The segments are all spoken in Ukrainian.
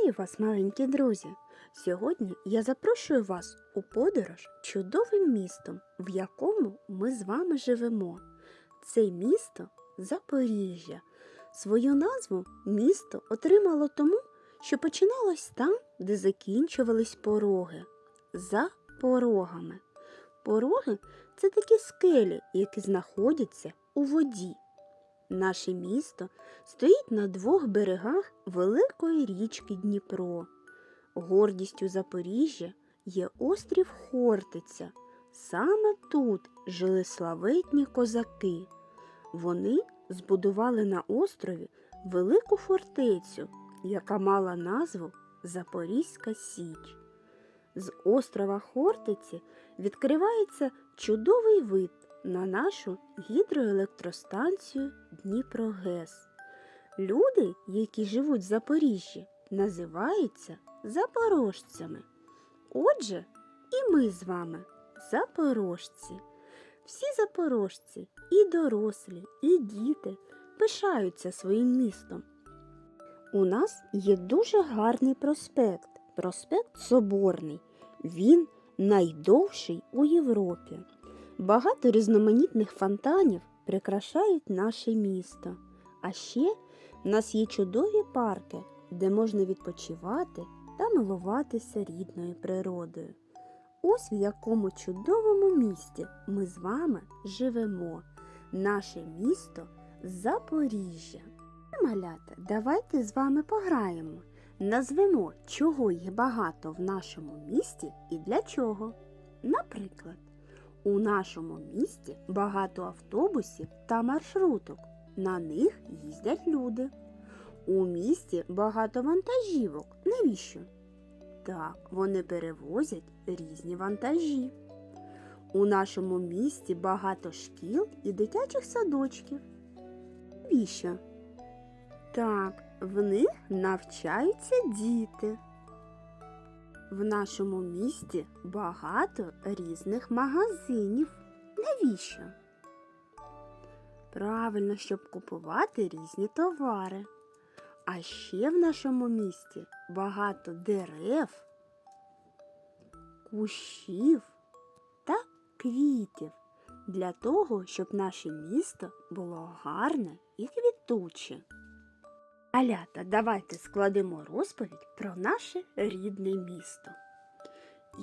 Вітаю вас, маленькі друзі! Сьогодні я запрошую вас у подорож чудовим містом, в якому ми з вами живемо. Це місто Запоріжжя. Свою назву місто отримало тому, що починалось там, де закінчувались пороги. За порогами. Пороги це такі скелі, які знаходяться у воді. Наше місто стоїть на двох берегах великої річки Дніпро. Гордістю Запоріжжя є острів Хортиця. Саме тут жили славетні козаки. Вони збудували на острові велику фортецю, яка мала назву Запорізька Січ. З острова Хортиці відкривається чудовий вид на нашу гідроелектростанцію Дніпрогес. Люди, які живуть в Запоріжжі, називаються запорожцями. Отже, і ми з вами запорожці. Всі запорожці, і дорослі, і діти пишаються своїм містом. У нас є дуже гарний проспект, проспект Соборний. Він найдовший у Європі. Багато різноманітних фонтанів прикрашають наше місто. А ще в нас є чудові парки, де можна відпочивати та милуватися рідною природою. Ось в якому чудовому місті ми з вами живемо. Наше місто Запоріжжя. Малята, давайте з вами пограємо. Назвемо, чого є багато в нашому місті і для чого. Наприклад, у нашому місті багато автобусів та маршруток. На них їздять люди. У місті багато вантажівок. Навіщо? Так, вони перевозять різні вантажі. У нашому місті багато шкіл і дитячих садочків. Навіщо? Так, в них навчаються діти. В нашому місті багато різних магазинів. Навіщо? Правильно, щоб купувати різні товари. А ще в нашому місті багато дерев, кущів та квітів для того, щоб наше місто було гарне і квітуче. Алята, давайте складемо розповідь про наше рідне місто.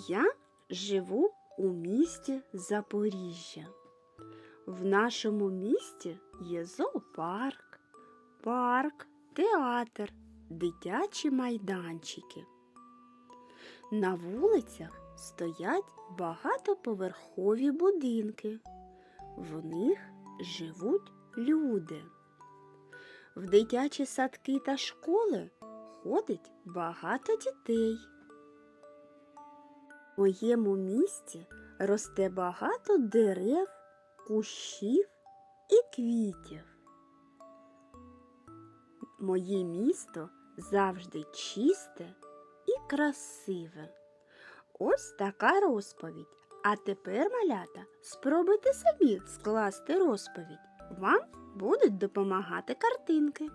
Я живу у місті Запоріжжя. В нашому місті є зоопарк, парк, театр, дитячі майданчики. На вулицях стоять багатоповерхові будинки. В них живуть люди. В дитячі садки та школи ходить багато дітей. В моєму місті росте багато дерев, кущів і квітів. Моє місто завжди чисте і красиве. Ось така розповідь. А тепер, малята, спробуйте самі скласти розповідь. Вам будуть допомагати картинки.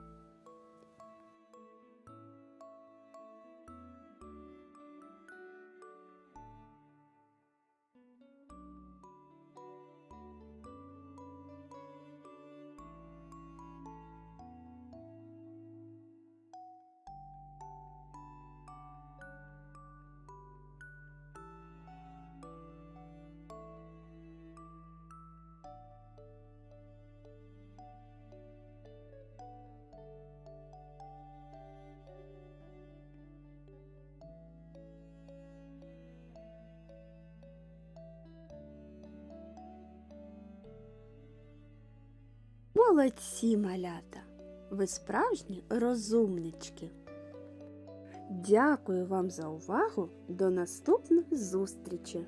Молодці, малята! Ви справжні розумнички. Дякую вам за увагу. До наступної зустрічі!